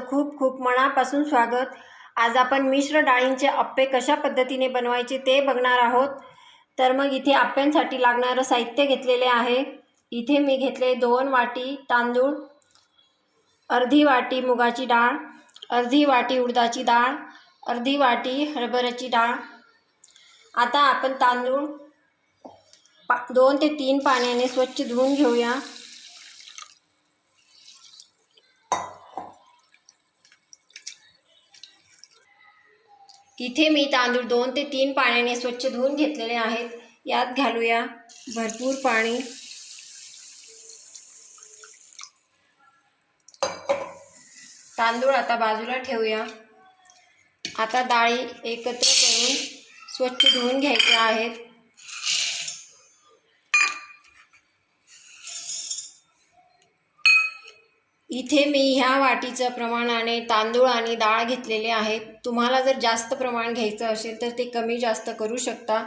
खूप खूप मनापासून स्वागत. आज आपण मिश्र डाळींचे अप्पे कशा पद्धतीने बनवायचे ते बघणार आहोत. तर मग इथे अप्प्यांसाठी लागणारं साहित्य घेतलेले आहे. इथे मी घेतले दोन वाटी तांदूळ अर्धी वाटी मुगाची डाळ अर्धी वाटी उडदाची डाळ अर्धी वाटी हरभऱ्याची डाळ. आता आपण तांदूळ पा दोन ते तीन पाण्याने स्वच्छ धुवून घेऊया. इथे मी तांदूळ दोन ते तीन पाण्याने स्वच्छ धुवून घेतलेले आहेत. यात घालूया भरपूर पाणी. तांदूळ आता बाजूला ठेवूया. आता डाळी एकत्र करून स्वच्छ धुवून घ्यायच्या आहेत. इथे मी ह्या वाटीच्या प्रमाणाने तांदूळ आणि डाळ घेतलेले आहेत. तुम्हाला जर जास्त प्रमाण घ्यायचं असेल तर ते कमी जास्त करू शकता.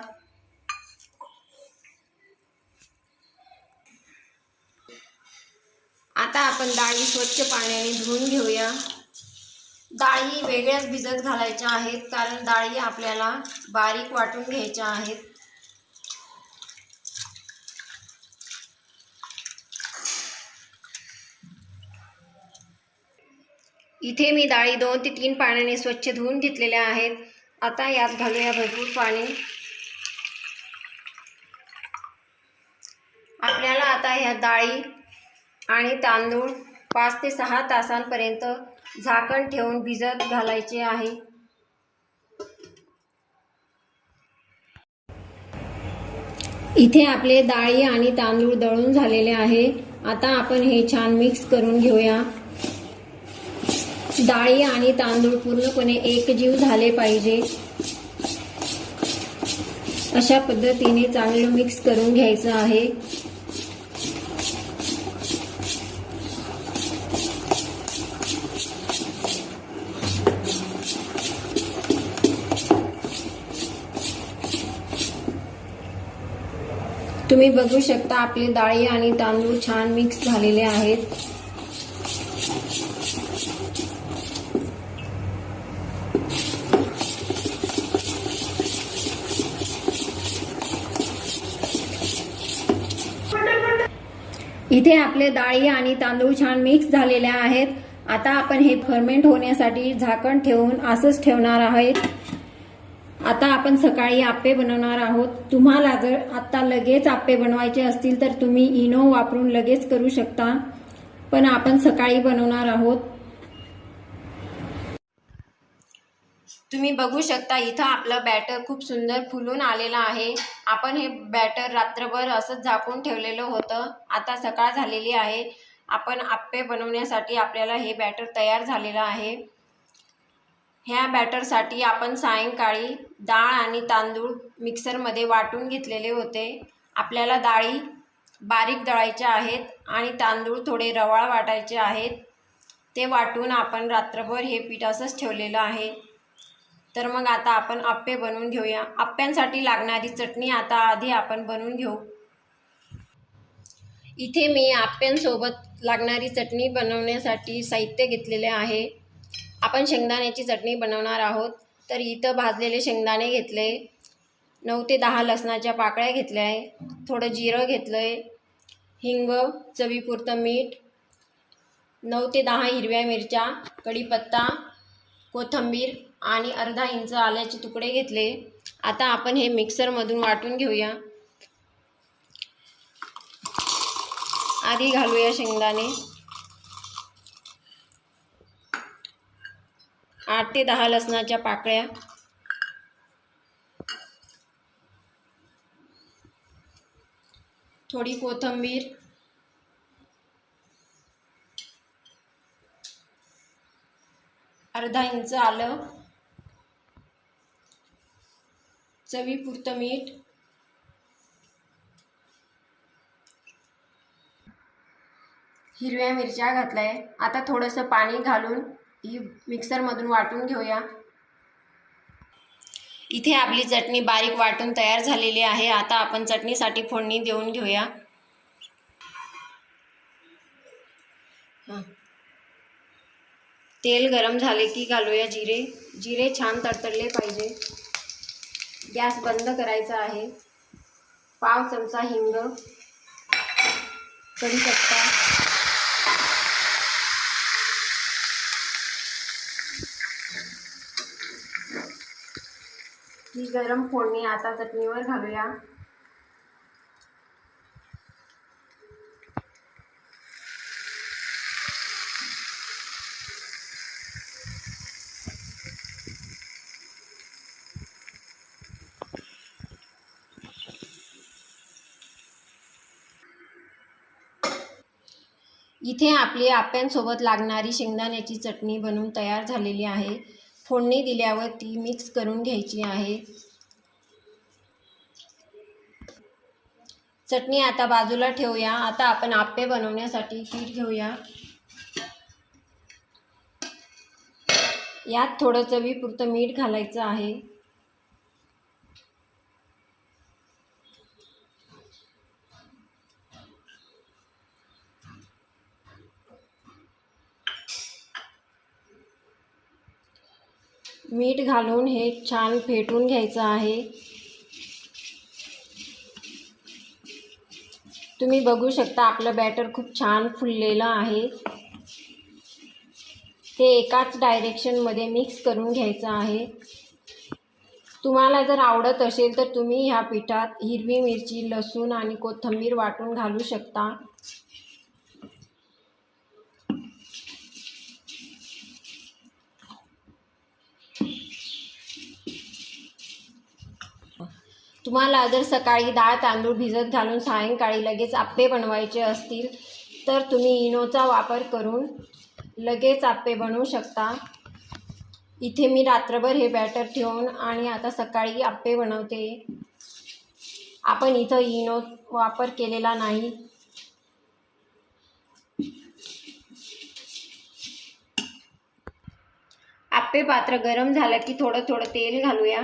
आता आपण डाळी स्वच्छ पाण्याने धुवून घेऊया. डाळी वेगळ्याच भिजत घालायच्या आहेत कारण डाळी आपल्याला बारीक वाटून घ्यायच्या आहेत. इथे मी डाळी दोन ते तीन पाण्याने स्वच्छ धुवून घेतलेल्या आहेत. आता यात घालूया भरपूर पाणी. आपल्याला आता ह्या डाळी आणि तांदूळ पाच ते सहा तासांपर्यंत झाकण ठेवून भिजत घालायचे आहे. इथे आपले डाळी आणि तांदूळ दळून झालेले आहे. आता आपण हे छान मिक्स करून घेऊया. डाळी आणि तांदूळ पूर्णपणे एकजीव झाले पाहिजे. अशा पद्धतीने चांगलं मिक्स करून घ्यायचं आहे. तुम्ही बघू शकता आपले डाळी आणि तांदूळ छान मिक्स झालेले आहेत. इथे आपले डाळी आणि तांदूळ छान मिक्स झालेले आहेत. आता आपण हे फर्मेंट होण्यासाठी झाकण ठेवून असंच ठेवणार आहेत. आता आपण सकाळी आप्पे बनवणार आहोत. तुम्हाला जर आता लगेच आप्पे बनवायचे असतील तर तुम्ही इनो वापरून लगेच करू शकता. पण आपण सकाळी बनवणार आहोत. तुम्ही बघू शकता इथं आपलं बॅटर खूप सुंदर फुलून आलेलं आहे. आपण हे बॅटर रात्रभर असंच झाकून ठेवलेलं होतं. आता सकाळ झालेली आहे. आपण आप्पे बनवण्यासाठी आपल्याला हे बॅटर तयार झालेलं आहे. ह्या बॅटरसाठी आपण सायंकाळी डाळ आणि तांदूळ मिक्सरमध्ये वाटून घेतलेले होते. आपल्याला डाळी बारीक दळायच्या आहेत आणि तांदूळ थोडे रवाळ वाटायचे आहेत. ते वाटून आपण रात्रभर हे पीठ असंच ठेवलेलं आहे. तर मग आता आपण आप्पे बनवून घेऊया. आप्प्यांसाठी लागणारी चटणी आता आधी आपण बनवून घेऊ. इथे मी आप्प्यांसोबत लागणारी चटणी बनवण्यासाठी साहित्य घेतलेले आहे. आपण शेंगदाण्याची चटणी बनवणार आहोत. तर इथं भाजलेले शेंगदाणे घेतले. नऊ ते दहा लसणाच्या पाकळ्या घेतल्या आहे. थोडं जिरं घेतलं आहे हिंग चवीपुरतं मीठ नऊ ते दहा हिरव्या मिरच्या कढीपत्ता कोथिंबीर आणि अर्धा इंच आल्याचे तुकडे घेतले. आता आपण हे मिक्सरमधून वाटून घेऊया. आधी घालूया शेंगदाणे. आठ ते दहा लसणाच्या पाकळ्या. थोडी कोथिंबीर. अर्धा इंच आलं. चवीपुरतं मीठ. हिरव्या मिरच्या घातल्या. आहे आता थोडंसं पाणी घालून ही मिक्सरमधून वाटून घेऊया. इथे आपली चटणी बारीक वाटून तयार झालेली आहे. आता आपण चटणीसाठी फोडणी देऊन घेऊया. हां. तेल गरम झाले की घालूया जिरे. जिरे छान तडतडले पाहिजे. गॅस बंद करायचा आहे. पाव चमचा हिंग कढीपत्ता ही गरम फोडणी आता चटणीवर घालूया. इथे आपली आप्यांसोबत लागणारी शेंगदाण्याची चटणी बनवून तयार झालेली आहे. फोडणी दिल्यावर ती मिक्स करून घ्यायची आहे. चटणी आता बाजूला ठेवूया. आता आपण आप्पे बनवण्यासाठी पीठ घेऊया. यात थोडं चवीपुरतं मीठ घालायचं आहे. मीठ घालून हे छान फेटून घ्यायचं आहे. तुम्ही बघू शकता आपलं बॅटर खूप छान फुललेलं आहे. ते एकाच डायरेक्शनमध्ये मिक्स करून घ्यायचं आहे. तुम्हाला जर आवडत असेल तर तुम्ही ह्या पिठात हिरवी मिरची लसूण आणि कोथिंबीर वाटून घालू शकता. तुम्हाला जर सकाळी डाळ तांदूळ भिजत घालून सायंकाळी लगेच आप्पे बनवायचे असतील तर तुम्ही इनोचा वापर करून लगेच आप्पे बनवू शकता. इथे मी रात्रभर हे बॅटर ठेवून आणि आता सकाळी आप्पे बनवते. आपण इथं इनो वापर केलेला नाही. आप्पे पात्र गरम झालं की थोडं थोडं तेल घालूया.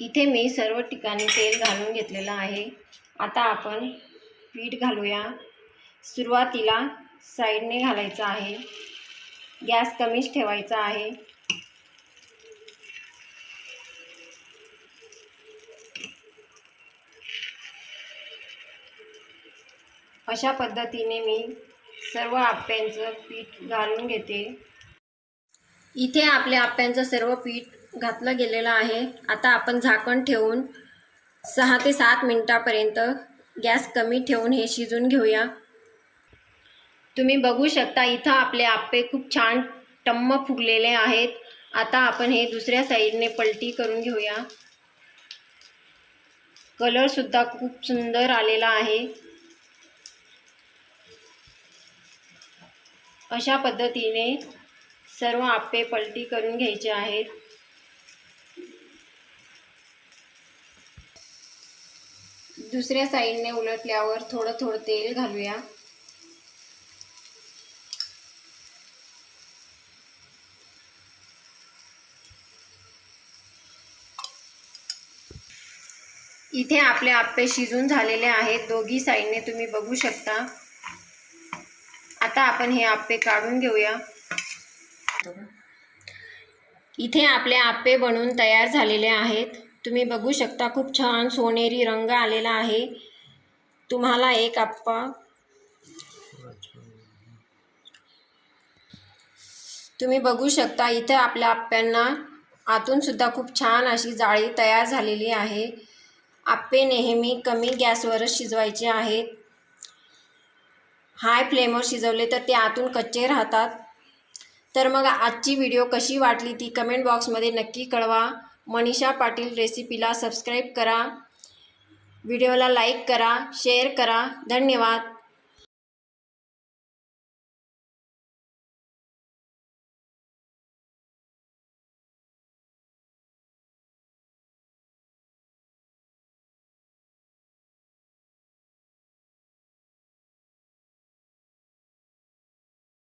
इथे मी सर्व ठिकाणी तेल घालून घेतलेलं आहे. आता आपण पीठ घालूया. सुरुवातीला साईडने घालायचं आहे. गॅस कमीच ठेवायचा आहे. अशा पद्धतीने मी सर्व आप्यांचं पीठ घालून घेते. इथे आपल्या आप्यांचं सर्व पीठ घातलं गेलेलं आहे. आता आपण झाकण ठेवून सहा ते सात मिनटापर्यंत गॅस कमी ठेवून हे शिजून घेऊया. तुम्ही बघू शकता इथं आपले आप्पे खूप छान टम्म फुगलेले आहेत. आता आपण हे दुसऱ्या साईडने पलटी करून घेऊया. कलरसुद्धा खूप सुंदर आलेला आहे. अशा पद्धतीने सर्व आप्पे पलटी करून घ्यायचे आहेत. दुसऱ्या साईडने उलटल्यावर थोडं थोडं तेल घालूया. इथे आपले आप्पे शिजून झालेले आहेत. दोघी साईडने तुम्ही बघू शकता. आता आपण हे आप्पे काढून घेऊया. इथे आपले आप्पे बनवून तयार झालेले आहेत. तुम्ही बघू शकता खूप छान सोनेरी रंग आलेला आहे. तुम्हाला एक आप्पा. तुम्ही बघू शकता इथं आपल्या आप्प्यांना आतून सुद्धा खूप छान अशी जाळी तयार झालेली आहे. आप्पे नेहमी कमी गॅसवरच शिजवायचे आहेत. हाय फ्लेमवर शिजवले तर ते आतून कच्चे राहतात. तर मग आजची व्हिडिओ कशी वाटली ती कमेंट बॉक्समध्ये नक्की कळवा. मनीषा पाटील रेसिपीला सबस्क्राईब करा. व्हिडिओला लाईक करा शेअर करा. धन्यवाद.